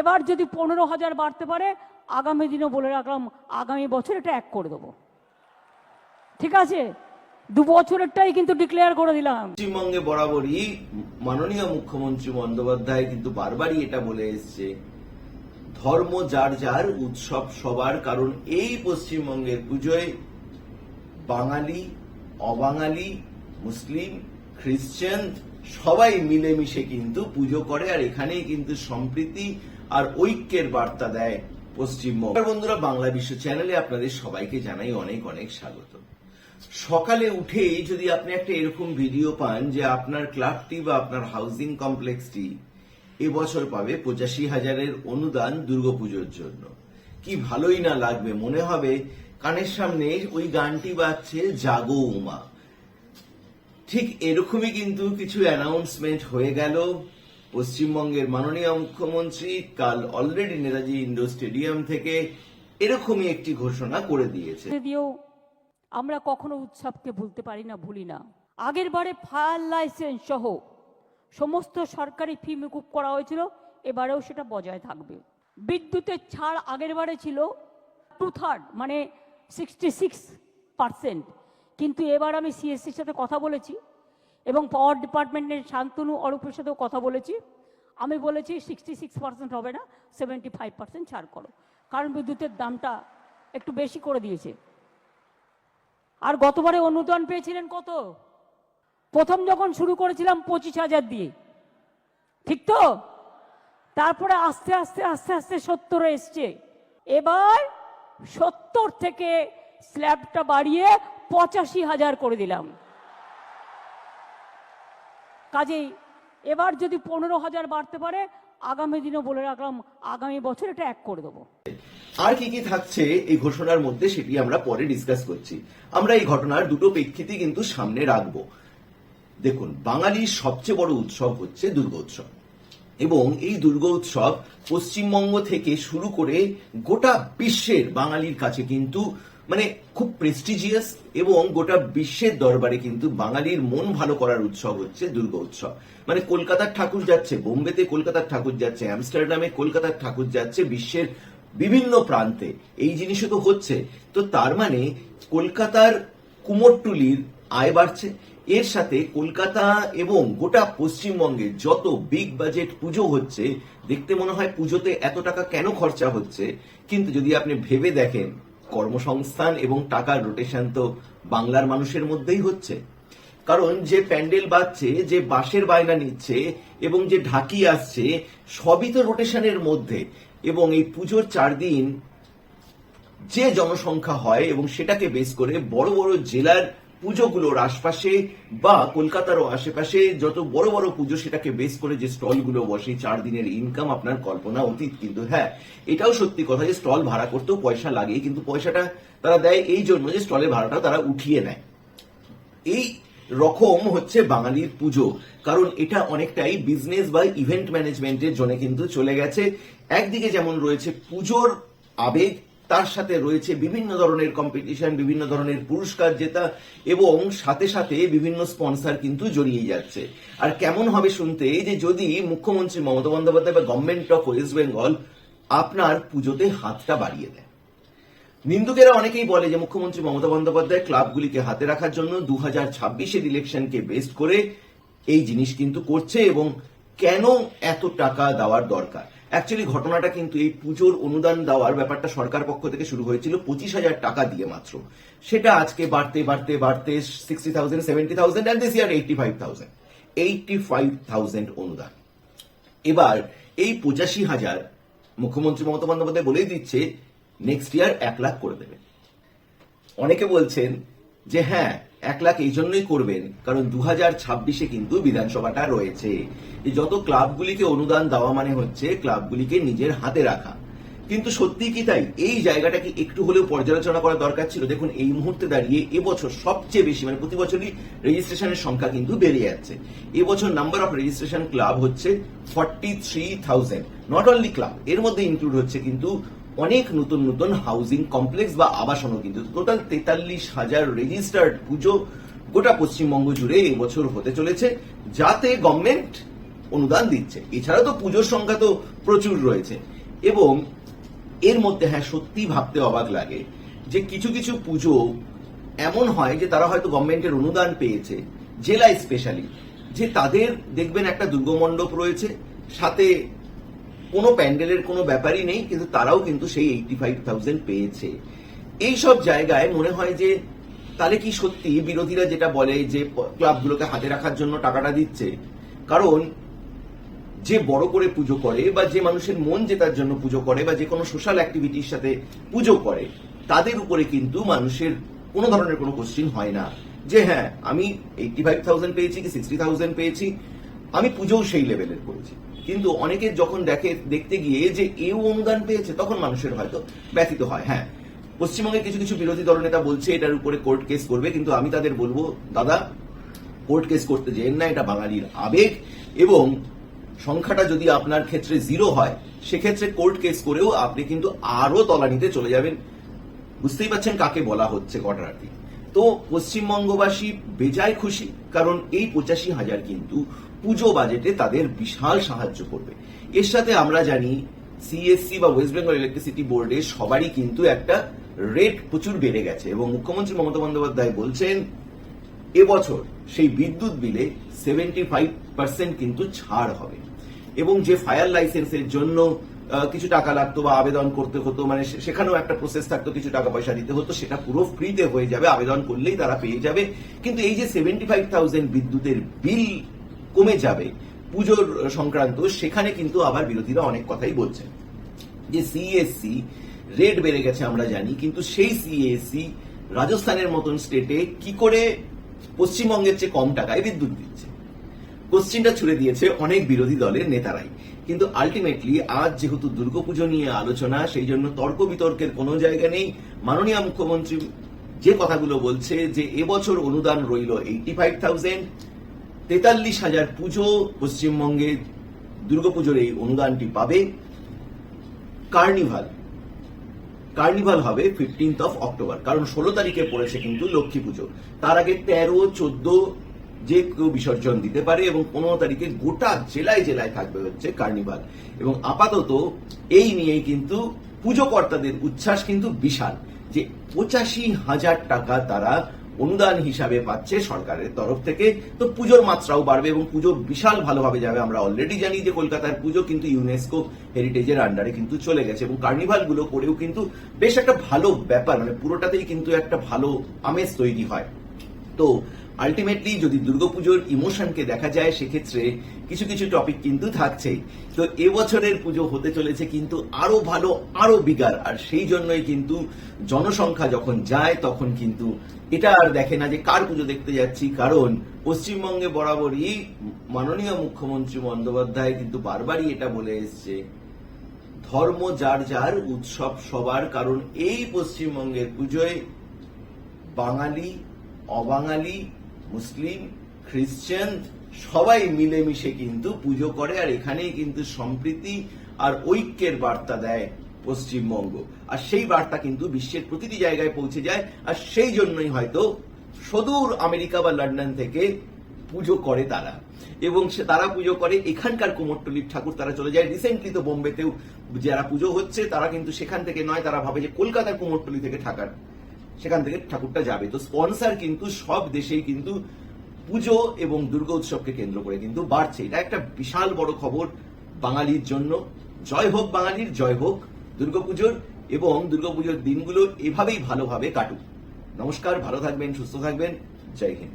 এবার যদি পনেরো হাজার বাড়তে পারে, আগামী দিনও বলে রাখলাম, আগামী বছর এটা এক করে দেবো। ঠিক আছে? দু বছরেরটাই কিন্তু ডিক্লেয়ার করে দিলাম। পশ্চিমবঙ্গে বরাবরই মাননীয় মুখ্যমন্ত্রী বন্দ্যোপাধ্যায় কিন্তু বারবারই এটা বলে এসছে, ধর্ম যার যার, উৎসব সবার, কারণ এই পশ্চিমবঙ্গের পুজোয় বাঙালি, অবাঙালি, মুসলিম খ্রিস্টান সবাই মিলেমিশে কিন্তু পুজো করে, আর এখানেই কিন্তু সম্প্রীতি আর ঐক্যের বার্তা দেয় পশ্চিমবঙ্গ। বন্ধুরা, বাংলা বিশ্ব চ্যানেলে আপনাদের সবাইকে জানাই অনেক অনেক স্বাগত। সকালে উঠেই যদি আপনি একটা এরকম ভিডিও পান যে আপনার ক্লাবটি বা আপনার হাউজিং কমপ্লেক্সটি এবছর পাবে পঁচাশি হাজারের অনুদান দুর্গাপুজোর জন্য। কি ভালোই না লাগবে, মনে হবে কানের সামনে ওই গানটি বাজছে জাগো উমা। ঠিক এরকমই কিন্তু কিছু অ্যানাউন্সমেন্ট হয়ে গেল। পশ্চিমবঙ্গের মাননীয় মুখ্যমন্ত্রী কাল অলরেডি নেতাজি ইন্ডোর স্টেডিয়াম থেকে এরকমই একটি ঘোষণা করে দিয়েছে দিয়েও আমরা কখনো উৎসবকে ভুলতে পারি না, ভুলি না। আগের বারে ফায়ার লাইসেন্স সহ সমস্ত সরকারি ফি মুকুব করা হয়েছিল, এবারেও সেটা বজায় থাকবে। বিদ্যুতের ছাড় আগের বারে ছিল টু থার্ড মানে সিক্সটি সিক্স পার্সেন্ট কিন্তু এবার আমি সিএসসির সাথে কথা বলেছি। এবং পাওয়ার ডিপার্টমেন্টের শান্তনু অরূপের সাথেও কথা বলেছি। আমি বলেছি সিক্সটি সিক্স পার্সেন্ট হবে না সেভেন্টি ফাইভ পার্সেন্ট ছাড় করো। কারণ বিদ্যুতের দামটা একটু বেশি করে দিয়েছে। আর গতবারে অনুদান পেয়েছিলেন কত? প্রথম যখন শুরু করেছিলাম পঁচিশ হাজার দিয়ে। ঠিক তো? তারপরে আস্তে আস্তে আস্তে আস্তে সত্তরে এসছে। এবার সত্তর থেকে স্ল্যাবটা বাড়িয়ে পঁচাশি হাজার করে দিলাম। কাজেই এবার যদি পনেরো হাজার বাড়তে পারে, আগামী দিনে বলে রাখলাম, আগামী বছর এটা এক করে দেবো। আর কি কি থাকছে এই ঘোষণার মধ্যে সেটি আমরা পরে ডিসকাস করছি। আমরা এই ঘটনার দুটো প্রেক্ষিতে কিন্তু সামনে রাখব। দেখুন, বাঙালির সবচেয়ে বড় উৎসব হচ্ছে দুর্গোৎসব এবং এই দুর্গোৎসব পশ্চিমবঙ্গ থেকে শুরু করে গোটা বিশ্বের বাঙালির কাছে কিন্তু মানে খুব প্রেস্টিজিয়াস এবং গোটা বিশ্বের দরবারে কিন্তু বাঙালির মন ভালো করার উৎসব হচ্ছে দুর্গা উৎসব। মানে কলকাতার ঠাকুর যাচ্ছে, বোম্বেতে কলকাতার ঠাকুর যাচ্ছে, অ্যামস্টারডামে কলকাতার ঠাকুর যাচ্ছে বিশ্বের বিভিন্ন প্রান্তে। এই জিনিসও তো হচ্ছে। তো তার মানে কলকাতার কুমোরটুলির আয় বাড়ছে। এর সাথে কলকাতা এবং গোটা পশ্চিমবঙ্গে যত বিগ বাজেট পুজো হচ্ছে, দেখতে মনে হয় পুজোতে এত টাকা কেন খরচা হচ্ছে? কিন্তু যদি আপনি ভেবে দেখেন কর্মসংস্থান এবং টাকার রোটেশন তো বাংলার মানুষের মধ্যেই হচ্ছে। কারণ যে প্যান্ডেল বাজছে, যে বাঁশের বায়না নিচ্ছে এবং যে ঢাকি আসছে, সবই তো রোটেশনের মধ্যে। এবং এই পুজোর চার দিন যে জনসংখ্যা হয় এবং সেটাকে বেস করে বড় বড় জেলার পুজোগুলোর আশপাশে বা কলকাতারও আশেপাশে যত বড় বড় পুজো সেটাকে বেস করে যে স্টলগুলো বসে চার দিনের ইনকাম আপনার কল্পনা অতীত কিন্তু হ্যাঁ এটাও সত্যি কথা যে স্টল ভাড়া করতেও পয়সা লাগে কিন্তু পয়সাটা তারা দেয় এই জন্য যে স্টলের ভাড়াটা তারা উঠিয়ে নেয়। এই রকম হচ্ছে বাঙালির পুজো, কারণ এটা অনেকটাই বিজনেস বা ইভেন্ট ম্যানেজমেন্টের জন্য কিন্তু চলে গেছে। একদিকে যেমন রয়েছে পুজোর আবেগ তার সাথে রয়েছে বিভিন্ন ধরনের কম্পিটিশন বিভিন্ন ধরনের পুরস্কার জেতা এবং সাথে সাথে বিভিন্ন স্পন্সর কিন্তু জড়িয়ে যাচ্ছে। আর কেমন হবে শুনতে যে যদি মুখ্যমন্ত্রী মমতা বন্দ্যোপাধ্যায় বা গভর্নমেন্ট অফ ওয়েস্ট বেঙ্গল আপনার পুজোতে হাতটা বাড়িয়ে দেয়। নিন্দুকেরা অনেকেই বলে যে মুখ্যমন্ত্রী মমতা বন্দ্যোপাধ্যায় ক্লাবগুলিকে হাতে রাখার জন্য দু হাজার ছাব্বিশের ইলেকশনকে বেস্ট করে এই জিনিস কিন্তু করছে এবং কেন এত টাকা দেওয়ার দরকার? অ্যাকচুয়ালি ঘটনাটা কিন্তু এই পুজোর অনুদান দেওয়ার ব্যাপারটা সরকার পক্ষ থেকে শুরু হয়েছিল পঁচিশ হাজার টাকা দিয়ে মাত্র। সেটা আজকে বাড়তে বাড়তে বাড়তে sixty thousand seventy thousand and this year eighty five thousand eighty five thousand অনুদান। এবার এই পঁচাশি হাজার মুখ্যমন্ত্রী মমতা বন্দ্যোপাধ্যায় বলেই দিচ্ছে নেক্সট ইয়ার এক লাখ করে দেবে। অনেকে বলছেন যে হ্যাঁ এক লাখ এই জন্যই করবেন, কারণ দু হাজার ছাব্বিশে কিন্তু বিধানসভাটা রয়েছে। যত ক্লাবগুলিকে অনুদান দেওয়া মানে হচ্ছে ক্লাবগুলিকে নিজের হাতে রাখা। কিন্তু সত্যি কি তাই? এই জায়গাটাকে একটু হলেও পর্যালোচনা করা দরকার ছিল? দেখুন, এই মুহূর্তে দাঁড়িয়ে এবছর সবচেয়ে বেশি মানে প্রতি বছরই রেজিস্ট্রেশনের সংখ্যা কিন্তু বেড়ে যাচ্ছে। এবছর নাম্বার অফ রেজিস্ট্রেশন ক্লাব হচ্ছে forty three thousand not only club এর মধ্যে ইনক্লুড হচ্ছে কিন্তু অনেক নতুন নতুন হাউজিং কমপ্লেক্স বা আবাসনও কিন্তু টোটাল তেতাল্লিশ হাজার রেজিস্টার্ড পুজো গোটা পশ্চিমবঙ্গ জুড়ে এবছর হতে চলেছে, যাতে গভর্নমেন্ট অনুদান দিচ্ছে। এছাড়া তো পুজোর সংখ্যা তো প্রচুর রয়েছে। এবং এর মধ্যে হ্যাঁ সত্যি ভাবতে অবাক লাগে যে কিছু কিছু পুজো এমন হয় যে তারা হয়তো গভর্নমেন্টের অনুদান পেয়েছে, জেলায় স্পেশালি যে তাদের দেখবেন একটা দুর্গমণ্ডপ রয়েছে, সাথে কোনো প্যান্ডেলের কোনো ব্যাপারই নেই, কিন্তু তারাও কিন্তু সেই এইটি ফাইভ থাউজেন্ড পেয়েছে। এই সব জায়গায় মনে হয় যে, তাহলে কি সত্যি বিরোধীরা যেটা বলে যে, ক্লাবগুলোকে হাতে রাখার জন্য টাকাটা দিচ্ছে? কারণ যে বড় করে পুজো করে বা যে মানুষের মন জেতার জন্য পুজো করে বা যে কোনো সোশ্যাল অ্যাক্টিভিটির সাথে পুজো করে, তাদের উপরে কিন্তু মানুষের কোনো ধরনের কোনো কোশ্চিন হয় না। যে হ্যাঁ আমি এইটি ফাইভ থাউজেন্ড পেয়েছি কি সিক্সটি থাউজেন্ড পেয়েছি? আমি পুজোও সেই লেভেলের করেছি। কিন্তু অনেকে যখন দেখে, দেখতে গিয়ে যে এও অনুদান পেয়েছে, তখন মানুষের হয়তো ব্যথিত হয়। হ্যাঁ পশ্চিমবঙ্গে কিছু কিছু বিরোধী দলনেতা বলছে এটার উপরে কোর্ট কেস করবে, কিন্তু আমি তাদের বলব, দাদা কোর্ট কেস করতে যেন না, এটা বাঙালির আবেগ এবং সংখ্যাটা যদি আপনার ক্ষেত্রে জিরো হয়, সেক্ষেত্রে কোর্ট কেস করেও আপনি কিন্তু আরও তলানিতে চলে যাবেন। বুঝতেই পারছেন কাকে বলা হচ্ছে ঘটনাটি। তো পশ্চিমবঙ্গবাসী বেজায় খুশি, কারণ এই পঁচাশি হাজার কিন্তু পুজো বাজেটে তাদের বিশাল সাহায্য করবে। এর সাথে আমরা জানি সিএসসি বা ওয়েস্ট বেঙ্গল ইলেকট্রিসিটি বোর্ডে সবারই কিন্তু একটা রেট প্রচুর বেড়ে গেছে এবং মুখ্যমন্ত্রী মমতা বন্দ্যোপাধ্যায় বলছেন, এবছর সেই বিদ্যুৎ বিলে সেভেন্টি ফাইভ পার্সেন্ট কিন্তু ছাড় হবে। এবং যে ফায়ার লাইসেন্সের জন্য কিছু টাকা লাগতো বা আবেদন করতে হতো মানে সেখানেও একটা প্রসেস থাকতো, কিছু টাকা পয়সা দিতে হতো, সেটা পুরো ফ্রিতে হয়ে যাবে, আবেদন করলেই তারা পেয়ে যাবে। কিন্তু এই যে সেভেন্টি ফাইভ থাউজেন্ড বিদ্যুতের বিল কমে যাবে পুজোর সংক্রান্ত, সেখানে কিন্তু আবার বিরোধীরা অনেক কথাই বলছেন। যে সিএসসি রেট বেড়ে গেছে আমরা জানি, কিন্তু সেই সিএসসি রাজস্থানের মতন স্টেটে কি করে পশ্চিমবঙ্গের চেয়ে কম টাকায় বিদ্যুৎ দিচ্ছে? কোশ্চিনটা ছুড়ে দিয়েছে অনেক বিরোধী দলের নেতারাই। কিন্তু আলটিমেটলি আজ যেহেতু দুর্গাপুজো নিয়ে আলোচনা, সেই জন্য তর্ক বিতর্কের কোনো জায়গা নেই। মাননীয় মুখ্যমন্ত্রী যে কথাগুলো বলছে যে, এবছর অনুদান রইল এইটি ফাইভ থাউজেন্ড তেতাল্লিশ হাজার পুজো পশ্চিমবঙ্গে দুর্গাপুজোর এই অনুদানটি পাবে। কার্নিভাল কার্নিভাল হবে ফিফটিন্থ অফ অক্টোবর কারণ ষোলো তারিখে পড়েছে কিন্তু লক্ষ্মী পুজো। তার আগে তেরো, চোদ্দ যে কেউ বিসর্জন দিতে পারে এবং পনেরো তারিখে গোটা জেলায় জেলায় থাকবে হচ্ছে কার্নিভাল। এবং আপাতত এই নিয়েই কিন্তু পুজো কর্তাদের উচ্ছ্বাস কিন্তু বিশাল, যে পঁচাশি হাজার টাকা তারা অনুদান হিসাবে পাচ্ছে সরকারের তরফ থেকে। তো পুজোর মাত্রাও বাড়বে এবং পুজো বিশাল ভালোভাবে যাবে। আমরা অলরেডি জানি যে কলকাতার পুজো কিন্তু ইউনেস্কো হেরিটেজের আন্ডারে কিন্তু চলে গেছে এবং কার্নিভালগুলো করেও কিন্তু বেশ একটা ভালো ব্যাপার মানে পুরোটাতেই কিন্তু একটা ভালো আমেজ তৈরি হয়। তো আলটিমেটলি যদি দুর্গাপুজোর ইমোশনকে দেখা যায়, সেক্ষেত্রে কিছু কিছু টপিক কিন্তু থাকছেই। তো এবছরের পুজো হতে চলেছে কিন্তু আরও ভালো, আরও বিগার আর সেই জন্যই কিন্তু জনসংখ্যা যখন যায়, তখন কিন্তু এটা আর দেখে না যে কার পুজো দেখতে যাচ্ছি। কারণ পশ্চিমবঙ্গে বরাবরই মাননীয় মুখ্যমন্ত্রী বন্দ্যোপাধ্যায় কিন্তু বারবারই এটা বলে এসছে, ধর্ম যার যার, উৎসব সবার। কারণ এই পশ্চিমবঙ্গের পুজোয় বাঙালি, অবাঙালি মুসলিম খ্রিস্টান সবাই মিলেমিশে কিন্তু পুজো করে আর এখানেই কিন্তু সম্প্রীতি আর ঐক্যের বার্তা দেয় পশ্চিমবঙ্গ। আর সেই বার্তা কিন্তু বিশ্বের প্রতিটি জায়গায় পৌঁছে যায় আর সেই জন্যই হয়তো সুদূর আমেরিকা বা লন্ডন থেকে পুজো করে তারা। এবং সে তারা পুজো করে এখানকার কুমোরটুলির ঠাকুর তারা চলে যায়। রিসেন্টলি তো বোম্বেতেও যারা পুজো হচ্ছে তারা কিন্তু সেখান থেকে নয়, তারা ভাবে যে কলকাতার কুমোরটুলি থেকে ঠাকার। সেখান থেকে ঠাকুরটা যাবে। তো স্পন্সার কিন্তু সব দেশেই কিন্তু পুজো এবং দুর্গা উৎসবকে কেন্দ্র করে কিন্তু বাড়ছে। এটা একটা বিশাল বড় খবর বাঙালির জন্য। জয় হোক বাঙালির, জয় হোক দুর্গাপুজোর এবং দুর্গাপুজোর দিনগুলো এভাবেই ভালোভাবে কাটুক। নমস্কার, ভালো থাকবেন, সুস্থ থাকবেন। জয় হিন্দ।